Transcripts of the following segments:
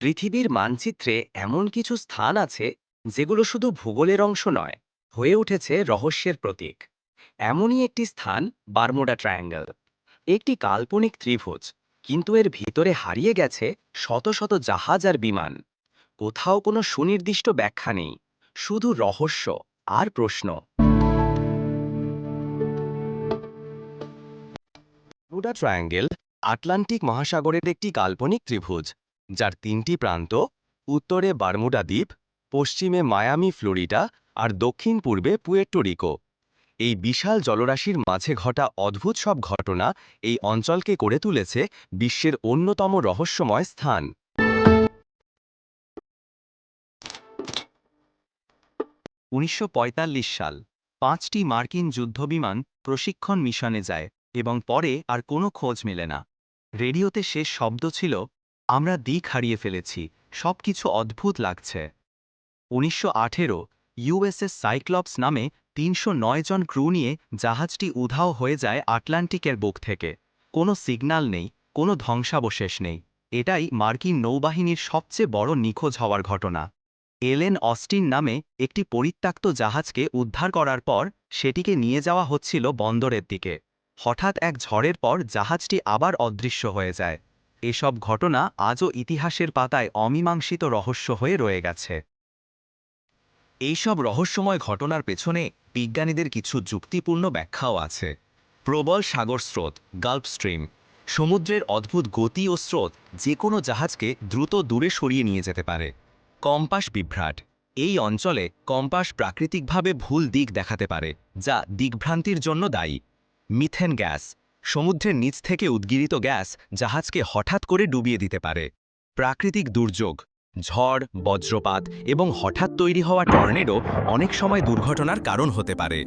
পৃথিবীর মানচিত্রে এমন কিছু স্থান আছে যেগুলো শুধু ভূগোলের অংশ নয়, হয়ে উঠেছে রহস্যের প্রতীক। এমনই একটি স্থান বারমুডা ট্রায়াঙ্গেল। একটি কাল্পনিক ত্রিভুজ, কিন্তু এর ভিতরে হারিয়ে গেছে শত শত জাহাজ আর বিমান। কোথাও কোনো সুনির্দিষ্ট ব্যাখ্যা নেই, শুধু রহস্য আর প্রশ্ন। বারমুডা ট্রায়াঙ্গেল আটলান্টিক মহাসাগরের একটি কাল্পনিক ত্রিভুজ। যার তিনটি প্রান্ত, উত্তরে বারমুডা দ্বীপ, পশ্চিমে মায়ামি, ফ্লোরিডা আর দক্ষিণ পূর্বে পুয়ের্টো রিকো। এই বিশাল জলরাশির মাঝে ঘটা অদ্ভুত সব ঘটনা এই অঞ্চলকে করে তুলেছে বিশ্বের অন্যতম রহস্যময় স্থান। উনিশশো পঁয়তাল্লিশ সাল, পাঁচটি মার্কিন যুদ্ধবিমান প্রশিক্ষণ মিশনে যায় এবং পরে আর কোনো খোঁজ মেলে না। রেডিওতে শেষ শব্দ ছিল আমরা দিক হারিয়ে ফেলেছি, সবকিছু অদ্ভুত লাগছে। উনিশশো আঠেরো ইউএসএস সাইক্লপস নামে তিনশো নয় জন ক্রু নিয়ে জাহাজটি উধাও হয়ে যায় আটলান্টিকের বুক থেকে। কোনো সিগন্যাল নেই, কোনো ধ্বংসাবশেষ নেই। এটাই মার্কিন নৌবাহিনীর সবচেয়ে বড় নিখোঁজ হওয়ার ঘটনা। এলেন অস্টিন নামে একটি পরিত্যক্ত জাহাজকে উদ্ধার করার পর সেটিকে নিয়ে যাওয়া হচ্ছিল বন্দরের দিকে। হঠাৎ এক ঝড়ের পর জাহাজটি আবার অদৃশ্য হয়ে যায়। এসব ঘটনা আজও ইতিহাসের পাতায় অমীমাংসিত রহস্য হয়ে রয়ে গেছে। এইসব রহস্যময় ঘটনার পেছনে বিজ্ঞানীদের কিছু যুক্তিপূর্ণ ব্যাখ্যাও আছে। প্রবল সাগর স্রোত, গাল্ফ স্ট্রিম, সমুদ্রের অদ্ভুত গতি ও স্রোত যে কোনো জাহাজকে দ্রুত দূরে সরিয়ে নিয়ে যেতে পারে। কম্পাস বিভ্রাট, এই অঞ্চলে কম্পাস প্রাকৃতিকভাবে ভুল দিক দেখাতে পারে, যা দিকভ্রান্তির জন্য দায়ী। মিথেন গ্যাস সমুদ্রের নিচ থেকে উদ্গিরিত গ্যাস জাহাজকে হঠাৎ করে ডুবিয়ে দিতে পারে। প্রাকৃতিক দুর্যোগ, ঝড়, বজ্রপাত এবং হঠাৎ তৈরি হওয়া টর্নেডো অনেক সময় দুর্ঘটনার কারণ হতে পারে।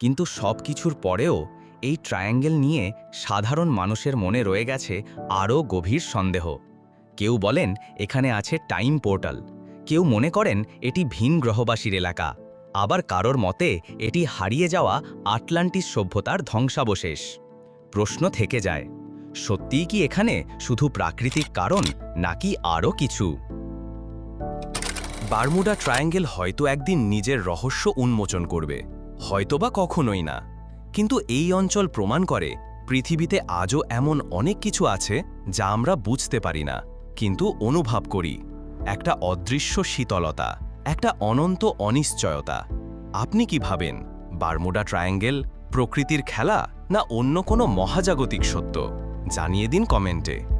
কিন্তু সব কিছুর পরেও এই ট্রায়াঙ্গেল নিয়ে সাধারণ মানুষের মনে রয়ে গেছে আরও গভীর সন্দেহ। কেউ বলেন, এখানে আছে টাইম পোর্টাল। কেউ মনে করেন, এটি ভিন গ্রহবাসীর এলাকা। আবার কারোর মতে, এটি হারিয়ে যাওয়া আটলান্টিস সভ্যতার ধ্বংসাবশেষ। প্রশ্ন থেকে যায়, সত্যিই কি এখানে শুধু প্রাকৃতিক কারণ, নাকি আরও কিছু? বারমুডা ট্রায়াঙ্গেল হয়তো একদিন নিজের রহস্য উন্মোচন করবে, হয়তোবা কখনোই না। কিন্তু এই অঞ্চল প্রমাণ করে, পৃথিবীতে আজও এমন অনেক কিছু আছে, যা আমরা বুঝতে পারি না, কিন্তু অনুভব করি। একটা অদৃশ্য শীতলতা। একটা অনন্ত অনিশ্চয়তা। আপনি কি ভাবেন, বারমুডা ট্রায়াঙ্গেল প্রকৃতির খেলা না অন্য কোনো মহাজাগতিক সত্য? জানিয়ে দিন কমেন্টে।